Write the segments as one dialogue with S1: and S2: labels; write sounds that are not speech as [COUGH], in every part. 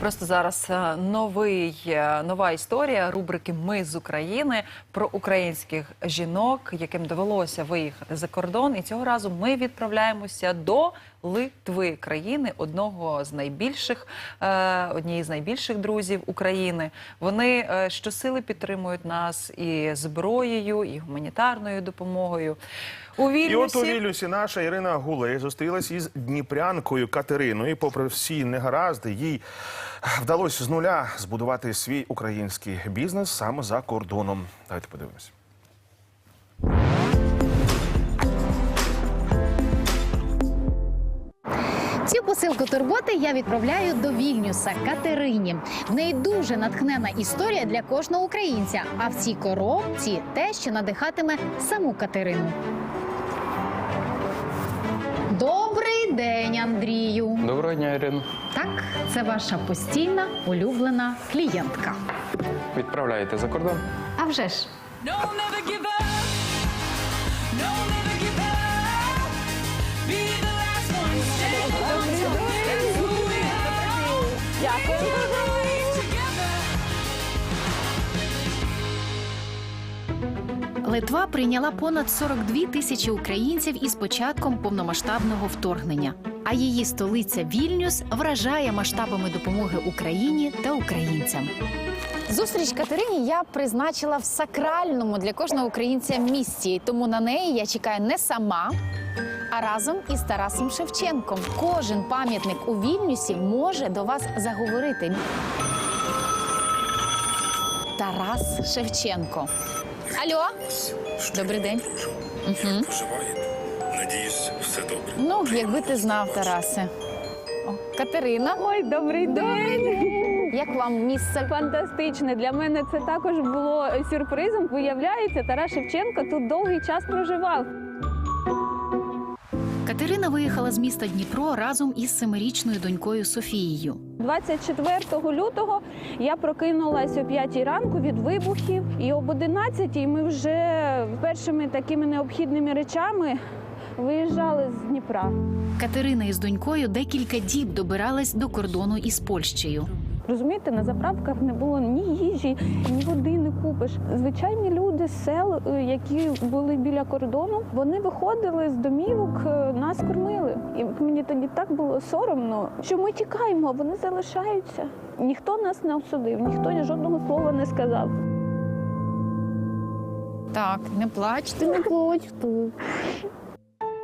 S1: Просто зараз е, новий е, нова історія рубрики Ми з України про українських жінок, яким довелося виїхати за кордон. І цього разу ми відправляємося до Литви, країни одного з найбільших е, однієї з найбільших друзів України. Вони е, щосили підтримують нас і зброєю, і гуманітарною допомогою. У
S2: І от у
S1: Вільнюсі
S2: Вільнюсі наша Ірина Гулей зустрілась із дніпрянкою Катериною. І попри всі негаразди, їй вдалося з нуля збудувати свій український бізнес саме за кордоном. Давайте подивимось.
S3: Цю посилку турботи я відправляю до Вільнюса Катерині. В неї дуже натхнена історія для кожного українця. А в цій коробці те, що надихатиме саму Катерину. Добрий день, Андрію.
S4: Доброго дня, Ірина.
S3: Так, це ваша постійна улюблена клієнтка.
S4: Відправляєте за кордон?
S3: А вже ж.
S5: No, never give up. Together.
S3: Литва прийняла понад 42 тисячі українців із початком повномасштабного вторгнення. А її столиця Вільнюс вражає масштабами допомоги Україні та українцям. Зустріч Катерині я призначила в сакральному для кожного українця місці, тому на неї я чекаю не сама, а разом із Тарасом Шевченком. Кожен пам'ятник у Вільнюсі може до вас заговорити. Тарас Шевченко. Алло, добрий день. Угу.
S6: Надіюсь, все добре.
S3: Ну, якби ти знав, Тарасе. О, Катерина,
S7: Ой, добрий день!
S3: як вам місце?
S7: Фантастичне. Для мене це також було сюрпризом. Виявляється, Тарас Шевченко тут довгий час проживав.
S3: Катерина виїхала з міста Дніпро разом із семирічною донькою Софією.
S7: 24 лютого я прокинулась о 5 ранку від вибухів, і об 11 ми вже першими такими необхідними речами виїжджали з Дніпра.
S3: Катерина із донькою декілька діб добиралась до кордону із Польщею.
S7: Розумієте, на заправках не було ні їжі, ні води не купиш. Звичайні люди сел, е, які були біля кордону, вони виходили з домівок, е, нас кормили. І мені тоді так було соромно, що ми тікаємо, а вони залишаються. Ніхто нас не осудив, ніхто жодного слова не сказав.
S3: Так, не плачте.
S7: Не плачте.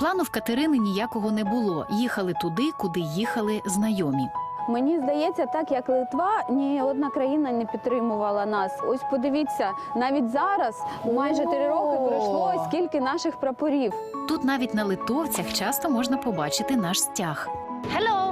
S3: Плану в Катерини ніякого не було. Їхали туди, куди їхали знайомі.
S7: Мені здається, так як Литва, ні одна країна не підтримувала нас. Ось подивіться, навіть зараз майже три роки пройшло, скільки наших прапорів.
S3: Тут навіть на литовцях часто можна побачити наш стяг. Hello!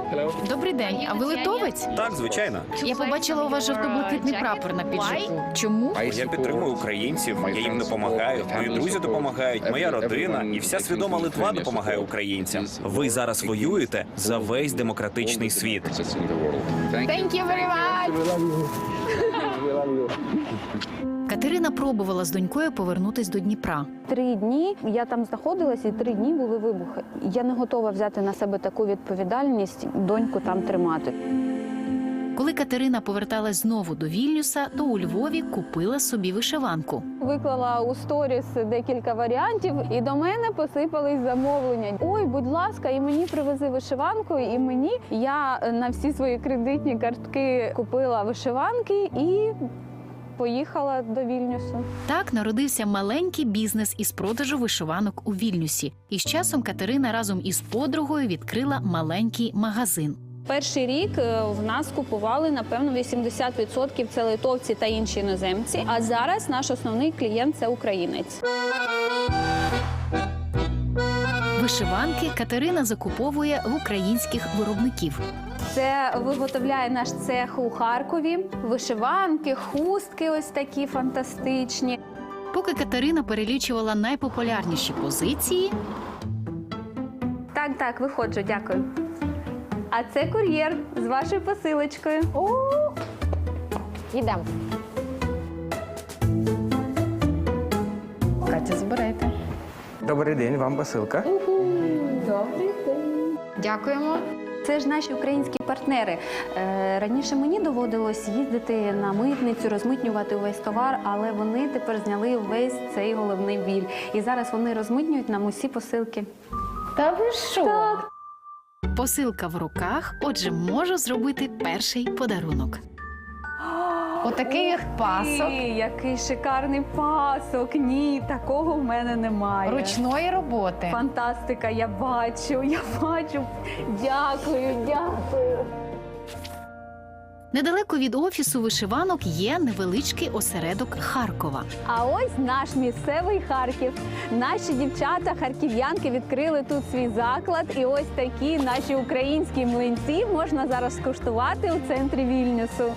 S3: Добрий день. А ви литовець?
S8: Так, звичайно.
S3: Я побачила у вас жовто-блакитний прапор на піджаку. Чому?
S8: Я підтримую українців, я їм допомагаю. Мої друзі допомагають, моя родина і вся свідома Литва допомагає українцям. Ви зараз воюєте за весь демократичний світ.
S3: Thank you very much! Катерина пробувала з донькою повернутись до Дніпра.
S7: Три дні я там знаходилася, і три дні були вибухи. Я не готова взяти на себе таку відповідальність, доньку там тримати.
S3: Коли Катерина поверталась знову до Вільнюса, то у Львові купила собі вишиванку.
S7: Виклала у сторіс декілька варіантів, і до мене посипались замовлення. Ой, будь ласка, і мені привези вишиванку, і мені я на всі свої кредитні картки купила вишиванки і поїхала до Вільнюсу.
S3: Так народився маленький бізнес із продажу вишиванок у Вільнюсі. І з часом Катерина разом із подругою відкрила маленький магазин.
S7: Перший рік е, в нас купували напевно 80% це литовці та інші іноземці. А зараз наш основний клієнт це українець.
S3: Вишиванки Катерина закуповує в українських виробників.
S7: Це виготовляє наш цех у Харкові. Вишиванки, хустки, ось такі фантастичні.
S3: Поки Катерина перелічувала найпопулярніші позиції,
S7: Так, так, виходжу, дякую. А це кур'єр з вашою посилочкою. О,
S3: йдемо. Катя, збирайте.
S4: Добрий день, вам посилка.
S7: добрий день.
S3: Дякуємо.
S9: Це ж наші українські партнери. Е, Раніше мені доводилось їздити на митницю, розмитнювати увесь товар, але вони тепер зняли увесь цей головний біль. І зараз вони розмитнюють нам усі посилки.
S3: Та ви що? Посилка в руках, отже, можу зробити перший подарунок. Отаких пасок
S9: який шикарний пасок! Ні, такого в мене немає.
S3: ручної роботи.
S9: Фантастика, я бачу, я бачу. Дякую, дякую.
S3: Недалеко від офісу вишиванок є невеличкий осередок Харкова.
S9: А ось наш місцевий Харків. Наші дівчата, харків'янки, відкрили тут свій заклад. І ось такі наші українські млинці можна зараз скуштувати у центрі Вільнюсу.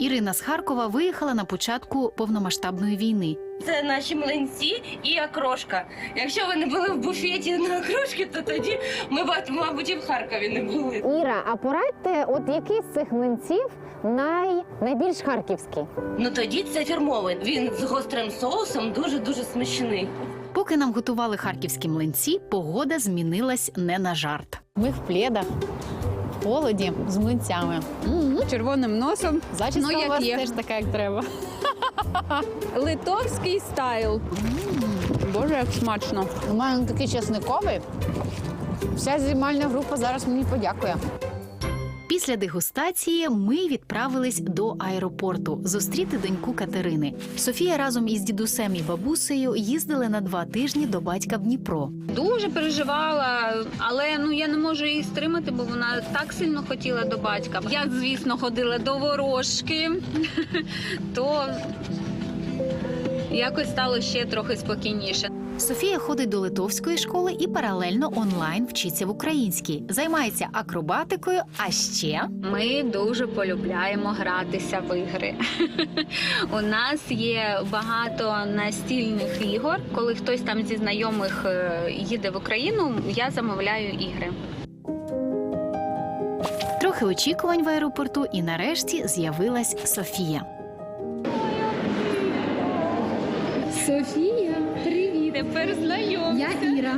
S3: Ірина з Харкова виїхала на початку повномасштабної війни.
S10: Це наші млинці і окрошка. Якщо ви не були в буфеті на окрошки, то тоді ми, мабуть, і в Харкові не були.
S11: Іра, а порадьте, от який з цих млинців най... найбільш харківський?
S10: Ну тоді це фірмовий. Він з гострим соусом дуже дуже смачний.
S3: Поки нам готували харківські млинці, погода змінилась не на жарт. Ми в пледах, холоді, з млинцями.
S9: Червоним носом.
S3: Зачіска
S9: Ну, як
S3: у вас
S9: є.
S3: теж така, як треба.
S9: Литовський стайл. Боже, як смачно.
S3: У мене такий чесниковий. Вся знімальна група зараз мені подякує. Після дегустації ми відправились до аеропорту зустріти доньку Катерини. Софія разом із дідусем і бабусею їздили на два тижні до батька в Дніпро.
S7: Дуже переживала, але ну я не можу її стримати, бо вона так сильно хотіла до батька. Я, звісно, ходила до ворожки, [LAUGHS] то якось стало ще трохи спокійніше.
S3: Софія ходить до литовської школи і паралельно онлайн вчиться в українській, займається акробатикою. А ще
S7: Ми дуже полюбляємо гратися в ігри. [LAUGHS] У нас є багато настільних ігор. Коли хтось там зі знайомих е, їде в Україну, я замовляю ігри.
S3: трохи очікувань в аеропорту, і нарешті з'явилась Софія.
S7: Софія, привіт! Тепер знайома. Я Іра.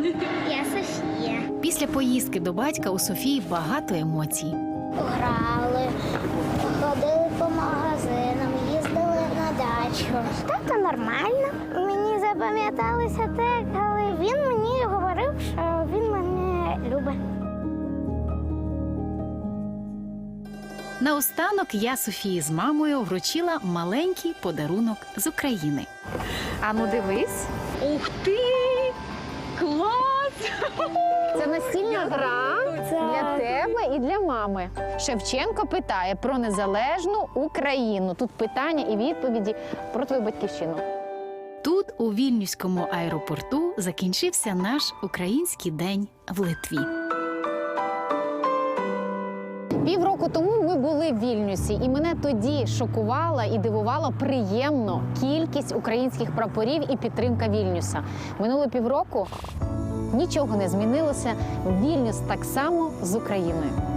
S11: Я Софія.
S3: Після поїздки до батька у Софії багато емоцій.
S11: Грали, ходили по магазинам, їздили на дачу. Так то нормально. Мені запам'яталося те, коли він мені говорив, що він мене любить.
S3: Наостанок я Софії з мамою вручила маленький подарунок з України.
S9: А ну дивись.
S7: Ух ти! Клас!
S11: Це настільна гра для тебе і для мами. Шевченко питає про незалежну Україну. Тут питання і відповіді про твою батьківщину.
S3: Тут, у Вільнюському аеропорту, закінчився наш український день в Литві.
S11: Півроку тому ми були в Вільнюсі, і мене тоді шокувала і дивувала приємно кількість українських прапорів і підтримка Вільнюса. Минуло півроку нічого не змінилося. Вільнюс так само з Україною.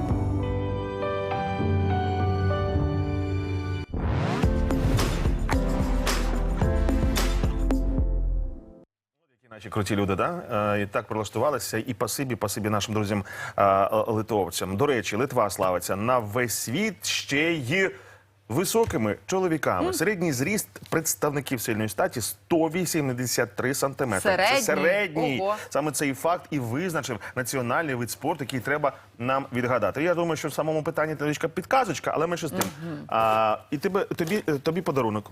S2: Наші круті люди, да? Е, і так прилаштувалися. І пасибі, пасибі нашим друзям е, е, литовцям. До речі, Литва славиться на весь світ ще й високими чоловіками. Середній зріст представників сильної статі 183 сантиметри.
S1: Середній?
S2: Це середній.
S1: Ого.
S2: Саме цей факт і визначив національний вид спорту, який треба нам відгадати. Я думаю, що в самому питанні трішка підказочка, але менше з тим. А, і тебе, тобі, тобі подарунок.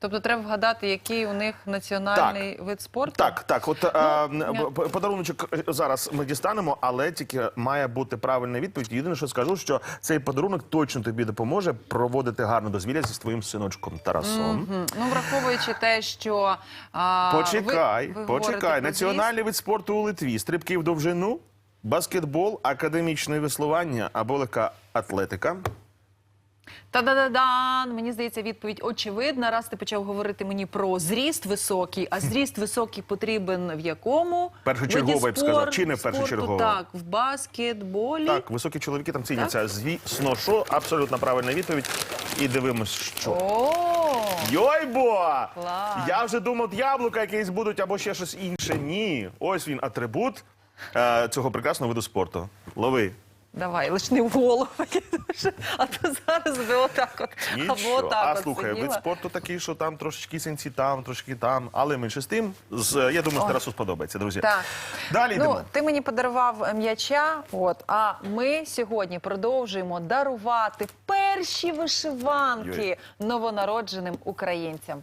S1: Тобто треба вгадати, який у них національний вид спорту.
S2: Так, так. От
S1: Ну,
S2: п- подаруночок зараз ми дістанемо, але тільки має бути правильна відповідь. Єдине, що скажу, що цей подарунок точно тобі допоможе проводити гарне дозвілля зі своїм синочком Тарасом.
S1: Мгм. Ну, враховуючи те, що а,
S2: Почекай,
S1: ви, ви
S2: почекай. Національний вид спорту у Литві. Стрибки в довжину, баскетбол, академічне веслування або легка атлетика.
S1: Та-да-да-дан! Мені здається, відповідь очевидна. Раз ти почав говорити мені про зріст високий, а зріст [LAUGHS] високий потрібен в якому?
S2: Першочергово, я б сказав. Чи не першочергово?
S1: Так, в баскетболі.
S2: Так, високі чоловіки там ціняться. Звісно, що абсолютно правильна відповідь. І дивимось, що.
S1: О,
S2: Йойбо!
S1: Клас.
S2: Я вже думав, яблука якісь будуть або ще щось інше. Ні. Ось він атрибут е, цього прекрасного виду спорту. Лови.
S1: Давай, лиш не в голову, [LAUGHS] а то зараз би отак от. Або отак
S2: А
S1: от
S2: слухай, вид спорту такий, що там трошечки сенсі там, трошки там. Але менше з тим, з, я думаю, Тарасу сподобається, друзі.
S1: Так.
S2: Далі йдемо.
S1: Ну, ти мені подарував м'яча, от, а ми сьогодні продовжуємо дарувати перші вишиванки
S2: Йой.
S1: новонародженим українцям.